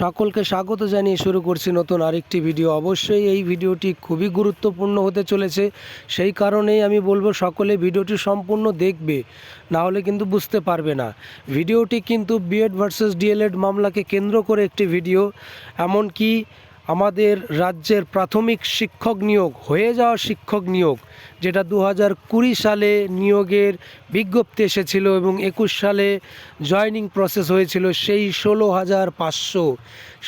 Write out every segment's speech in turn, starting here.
সকলকে স্বাগত জানিয়ে শুরু করছি নতুন আরেকটি ভিডিও। অবশ্যই এই ভিডিওটি খুবই গুরুত্বপূর্ণ হতে চলেছে। সেই কারণেই আমি বলব, সকলে ভিডিওটি সম্পূর্ণ দেখবে, না হলে কিন্তু বুঝতে পারবে না। ভিডিওটি কিন্তু বিএড ভার্সেস ডিএলএড মামলাকে কেন্দ্র করে একটি ভিডিও, এমনকি আমাদের রাজ্যের প্রাথমিক শিক্ষক নিয়োগ, হয়ে যাওয়া শিক্ষক নিয়োগ, যেটা দু হাজার কুড়ি সালে নিয়োগের বিজ্ঞপ্তি এসেছিল এবং একুশ সালে জয়নিং প্রসেস হয়েছিল সেই ষোলো হাজার পাঁচশো।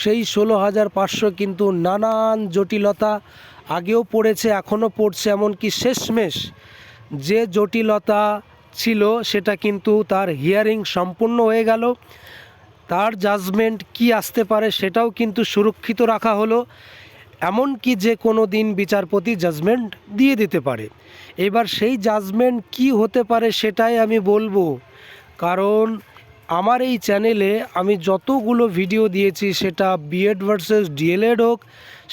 সেই ষোলো হাজার পাঁচশো কিন্তু নানান জটিলতা আগেও পড়েছে, এখনও পড়ছে, এমনকি শেষমেশ যে জটিলতা ছিল সেটা কিন্তু তার হিয়ারিং সম্পূর্ণ হয়ে গেল। তার জাজমেন্ট কি আসতে পারে সেটাও কিন্তু সুরক্ষিত রাখা হলো, এমনকি যে কোনো দিন বিচারপতি জাজমেন্ট দিয়ে দিতে পারে। এবার সেই জাজমেন্ট কি হতে পারে সেটাই আমি বলব, কারণ আমার এই চ্যানেলে আমি যতগুলো ভিডিও দিয়েছি, সেটা বিএড ভার্সেস ডিএলএড হোক,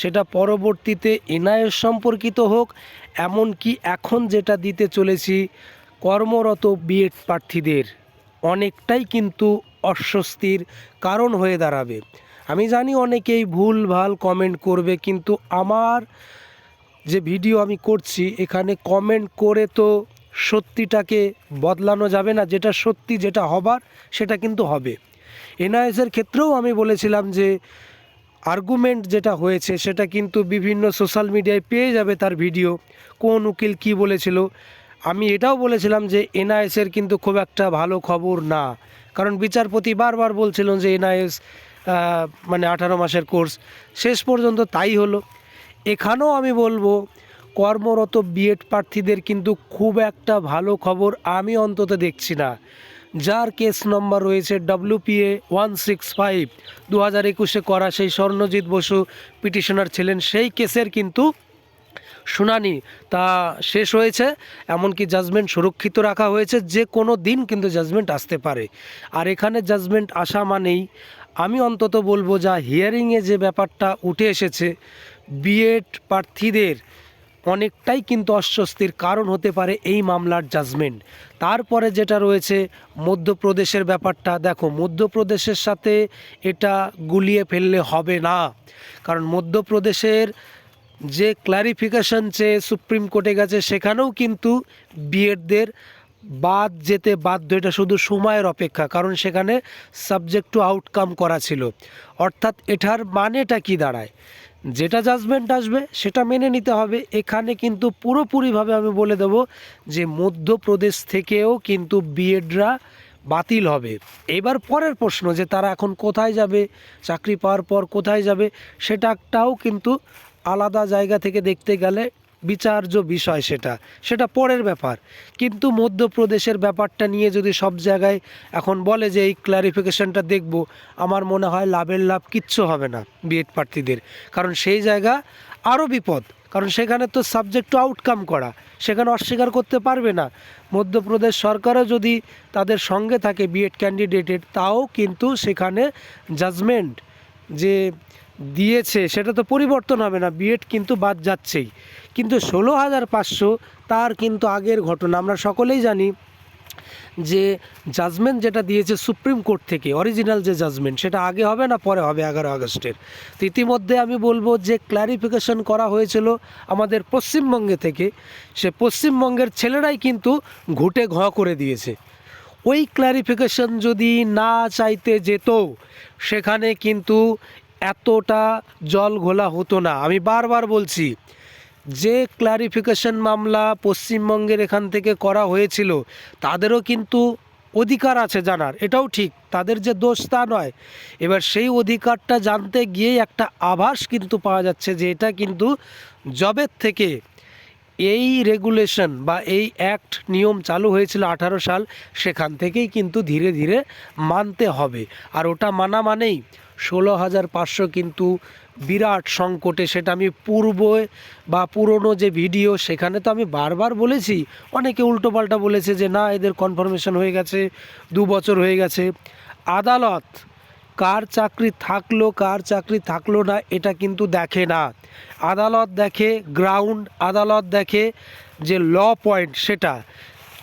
সেটা পরবর্তীতে এনআইএস সম্পর্কিত হোক, এমনকি এখন যেটা দিতে চলেছি কর্মরত বিএড প্রার্থীদের, অনেকটাই কিন্তু অস্বস্তির কারণ হয়ে দাঁড়াবে। আমি জানি অনেকেই ভুল, ভালো কমেন্ট করবে, কিন্তু আমার যে ভিডিও আমি করছি, এখানে কমেন্ট করে তো সত্যিটাকে বদলানো যাবে না। যেটা সত্যি, যেটা হবার, সেটা কিন্তু হবে। এনআইএসের ক্ষেত্রেও আমি বলেছিলাম যে আর্গুমেন্ট যেটা হয়েছে, সেটা কিন্তু বিভিন্ন সোশ্যাল মিডিয়ায় পেয়ে যাবে তার ভিডিও কোন উকিল কি বলেছিল? আমি এটাও বলেছিলাম যে এনআইএসের কিন্তু খুব একটা ভালো খবর না। কারণ বিচারপতি বারবার বলছিলেন যে এনআইএস মানে আঠারো মাসের কোর্স শেষ পর্যন্ত তাই হলো। এখানেও আমি বলব, কর্মরত বিএড প্রার্থীদের কিন্তু খুব একটা ভালো খবর আমি অন্তত দেখছি না। যার কেস নম্বর রয়েছে ডব্লিউপিএ ওয়ান সিক্স ফাইভ। দু হাজার একুশে করা সেই স্বর্ণজিৎ বসু পিটিশনার ছিলেন, সেই কেসের কিন্তু শুনানি তা শেষ হয়েছে, এমনকি জাজমেন্ট সুরক্ষিত রাখা হয়েছে, যে কোনো দিন কিন্তু জাজমেন্ট আসতে পারে। আর এখানে জাজমেন্ট আসা মানেই আমি অন্তত বলব যা হিয়ারিংয়ে যে ব্যাপারটা উঠে এসেছে বিএড প্রার্থীদের অনেকটাই কিন্তু অস্বস্তির কারণ হতে পারে এই মামলার জাজমেন্ট তারপরে যেটা রয়েছে, মধ্যপ্রদেশের ব্যাপারটা। দেখো, মধ্যপ্রদেশের সাথে এটা গুলিয়ে ফেললে হবে না। কারণ মধ্যপ্রদেশের যে ক্ল্যারিফিকেশন চেয়ে সুপ্রিম কোর্টে গেছে, সেখানেও কিন্তু বিএডদের বাদ যেতে বাধ্য। এটা শুধু সময়ের অপেক্ষা, কারণ সেখানে সাবজেক্ট টু আউটকাম করা ছিল। অর্থাৎ এটার মানেটা কি দাঁড়ায়? যেটা জাজমেন্ট আসবে, সেটা মেনে নিতে হবে। এখানে কিন্তু পুরোপুরিভাবে আমি বলে দেব যে মধ্যপ্রদেশ থেকেও কিন্তু বিএডরা বাতিল হবে। এবার পরের প্রশ্ন যে তারা এখন কোথায় যাবে? চাকরি পাওয়ার পর কোথায় যাবে? সেটাটাও কিন্তু আলাদা জায়গা থেকে দেখতে গেলে বিচার্য বিষয় সেটা। সেটা পরের ব্যাপার। কিন্তু মধ্যপ্রদেশের ব্যাপারটা নিয়ে যদি সব জায়গায় এখন বলে যে এই ক্লারিফিকেশনটা দেখব, আমার মনে হয় লাভের লাভ কিচ্ছু হবে না বিএড প্রার্থীদের। কারণ সেই জায়গা আরও বিপদ। কারণ সেখানে তো সাবজেক্ট টু আউটকাম করা। সেখানে অস্বীকার করতে পারবে না। মধ্যপ্রদেশ সরকারও যদি তাদের সঙ্গে থাকে বিএড ক্যান্ডিডেটের তাও কিন্তু সেখানে জাজমেন্ট যে দিয়েছে, সেটা তো পরিবর্তন হবে না বিএড কিন্তু বাদ যাচ্ছেই। কিন্তু ষোলো হাজার পাঁচশো, তার কিন্তু আগের ঘটনা। আমরা সকলেই জানি যে জাজমেন্ট যেটা দিয়েছে সুপ্রিম কোর্ট থেকে, অরিজিনাল যে জাজমেন্ট, সেটা আগে হবে না পরে হবে এগারো আগস্টের। তো ইতিমধ্যে আমি বলব যে ক্ল্যারিফিকেশন করা হয়েছিল আমাদের পশ্চিমবঙ্গে থেকে, সে পশ্চিমবঙ্গের ছেলেরাই কিন্তু ঘুটে ঘ করে দিয়েছে। ওই ক্ল্যারিফিকেশন যদি না চাইতে যেত, সেখানে কিন্তু এতটা জল ঘোলা হতো না। আমি বারবার বলছি, যে ক্লারিফিকেশন মামলা পশ্চিমবঙ্গের এখান থেকে করা হয়েছিল, তাদেরও কিন্তু অধিকার আছে জানার। এটাও ঠিক, তাদের যে দোষ তা নয়। এবার সেই অধিকারটা জানতে গিয়েই একটা আভাস কিন্তু পাওয়া যাচ্ছে যে এটা কিন্তু জবের থেকে এই রেগুলেশন বা এই অ্যাক্ট নিয়ম চালু হয়েছিল আঠারো সাল, সেখান থেকেই কিন্তু ধীরে ধীরে মানতে হবে। আর ওটা মানা মানেই ষোলো হাজার পাঁচশো কিন্তু বিরাট সংকটে, সেটা আমি পূর্বে বা পুরনো যে ভিডিও, সেখানে তো আমি বারবার বলেছি। অনেকে উল্টোপাল্টা বলেছে যে, না, এদের কনফার্মেশন হয়ে গেছে, দু বছর হয়ে গেছে। আদালত, কার চাকরি থাকল, কার চাকরি থাকল না, এটা কিন্তু দেখে না। আদালত দেখে গ্রাউন্ড আদালত দেখে যে ল পয়েন্ট সেটা।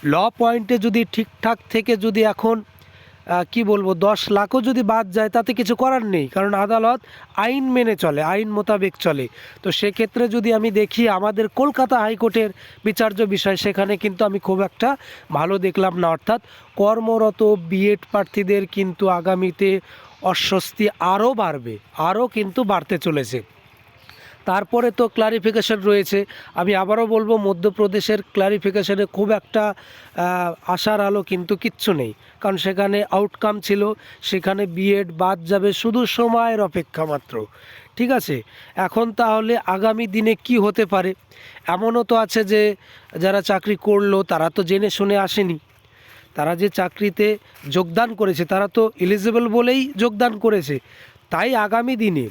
ল পয়েন্টে যদি ঠিকঠাক থেকে যদি এখন কি বলব, দশ লাখও যদি বাদ যায়, তাতে কিছু করার নেই, কারণ আদালত আইন মেনে চলে, আইন মোতাবেক চলে। তো সেক্ষেত্রে যদি আমি দেখি আমাদের কলকাতা হাইকোর্টের বিচার্য বিষয়, সেখানে কিন্তু আমি খুব একটা ভালো দেখলাম না। অর্থাৎ কর্মরত বিএড প্রার্থীদের কিন্তু আগামীতে অস্বস্তি আরও বাড়বে, আরও কিন্তু বাড়তে চলেছে। তারপরে তো ক্লারিফিকেশন রয়েছে। আমি আবারও বলব, মধ্যপ্রদেশের ক্লারিফিকেশনে খুব একটা আশার আলো কিন্তু কিচ্ছু নেই। কারণ সেখানে আউটকাম ছিল, সেখানে বিএড বাদ যাবে শুধু সময়ের অপেক্ষা মাত্র। ঠিক আছে? এখন তাহলে আগামী দিনে কি হতে পারে? এমনও তো আছে যে, যারা চাকরি করল, তারা তো জেনে শুনে আসেনি। তারা যে চাকরিতে যোগদান করেছে, তারা তো এলিজিবল বলেই যোগদান করেছে। তাই আগামী দিনে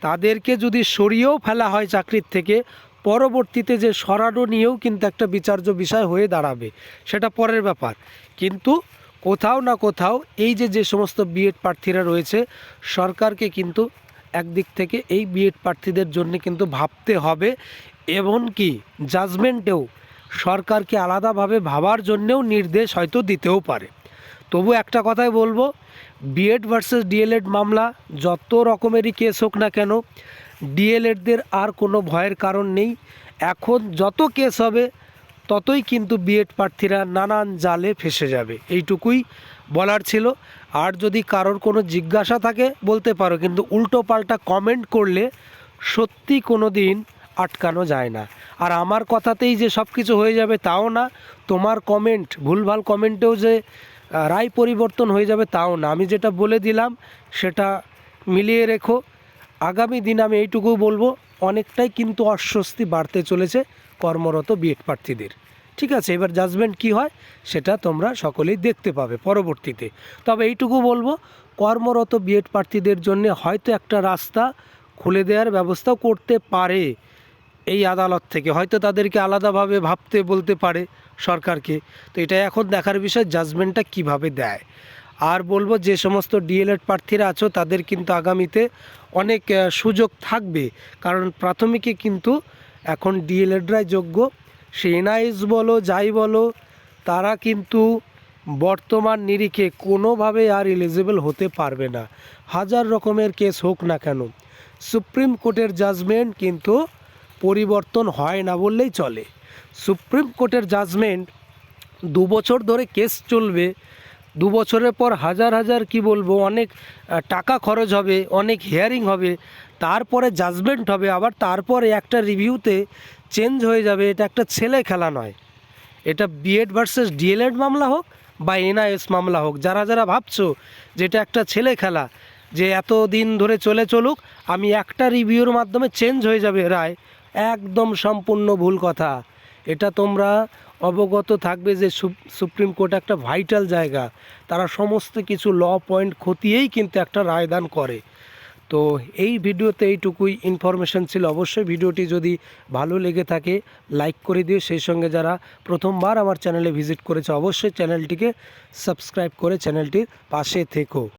তাদেরকে যদি সরিয়েও ফেলা হয় চাকরির থেকে, পরবর্তীতে যে সরানো নিয়েও কিন্তু একটা বিচার্য বিষয় হয়ে দাঁড়াবে। সেটা পরের ব্যাপার। কিন্তু কোথাও না কোথাও এই যে যে সমস্ত বিএড প্রার্থীরা রয়েছে, সরকারকে কিন্তু একদিক থেকে এই বিএড প্রার্থীদের জন্য কিন্তু ভাবতে হবে। এমনকি জাজমেন্টেও সরকারকে আলাদাভাবে ভাবার জন্যেও নির্দেশ হয়তো দিতেও পারে। তবু একটা কথাই বলব বিএড ভার্সেস ডিএলএড মামলা যত রকমেরই কেস হোক না কেন ডিএলএডদের আর কোনো ভয়ের কারণ নেই। এখন যত কেস হবে, ততই কিন্তু বিএড প্রার্থীরা নানান জালে ফেসে যাবে। এইটুকুই বলার ছিল। আর যদি কারোর কোনো জিজ্ঞাসা থাকে, বলতে পারো, কিন্তু উল্টো পাল্টা কমেন্ট করলে সত্যি কোনো দিন আটকানো যায় না। আর আমার কথাতেই যে সব কিছু হয়ে যাবে তাও না, তোমার কমেন্ট ভুলভাল কমেন্টেও যে রায় পরিবর্তন হয়ে যাবে তাও না। আমি যেটা বলে দিলাম, সেটা মিলিয়ে রেখো। আগামী দিন আমি এইটুকু বলব, অনেকটাই কিন্তু অস্বস্তি বাড়তে চলেছে কর্মরত বিএড প্রার্থীদের ঠিক আছে, এবার জাজমেন্ট কি হয়, সেটা তোমরা সকলেই দেখতে পাবে পরবর্তীতে। তবে এইটুকু বলব, কর্মরত বিএড প্রার্থীদের জন্য হয়তো একটা রাস্তা খুলে দেওয়ার ব্যবস্থাও করতে পারে। এই আদালত থেকে। হয়তো তাদেরকে আলাদাভাবে ভাবতে বলতে পারে সরকারকে। তো এটা এখন দেখার বিষয় জাজমেন্টটা কীভাবে দেয়? আর বলব যে সমস্ত ডিএলএড প্রার্থীরা আছো, তাদের কিন্তু আগামীতে অনেক সুযোগ থাকবে। কারণ প্রাথমিকে কিন্তু এখন ডিএলএডরাই যোগ্য। সে এনআইএস বলো, যাই বলো, তারা কিন্তু বর্তমান নিরিখে কোনোভাবে আর এলিজিবল হতে পারবে না। হাজার রকমের কেস হোক না কেন সুপ্রিম কোর্টের জাজমেন্ট কিন্তু পরিবর্তন হয় না বললেই চলে। সুপ্রিম কোর্টের জাজমেন্ট দু বছর ধরে কেস চলবে। দু বছরের পর হাজার হাজার, কি বলব, অনেক টাকা খরচ হবে, অনেক হিয়ারিং হবে, তারপরে জাজমেন্ট হবে, আবার তারপরে একটা রিভিউতে চেঞ্জ হয়ে যাবে। এটা একটা ছেলে খেলা নয়। এটা বিএড ভার্সেস ডিএলএড মামলা হোক বা এনআইএস মামলা হোক, যারা যারা ভাবছ যে এটা একটা ছেলে খেলা, যে এত দিন ধরে চলে চলুক, আমি একটা রিভিউর মাধ্যমে চেঞ্জ হয়ে যাবে রায় একদম সম্পূর্ণ ভুল কথা। এটা তোমরা অবগত থাকবে যে সুপ- সুপ্রিম কোর্ট একটা ভাইটাল জায়গা। তারা সমস্ত কিছু ল পয়েন্ট খতিয়েই কিন্তু একটা রায়দান করে। তো এই ভিডিওতে এইটুকুই ইনফরমেশন ছিল। অবশ্যই ভিডিওটি যদি ভালো লেগে থাকে, লাইক করে দিও। সেই সঙ্গে যারা প্রথমবার আমার চ্যানেলে ভিজিট করেছে, অবশ্যই চ্যানেলটিকে সাবস্ক্রাইব করে চ্যানেলটির পাশে থেকো।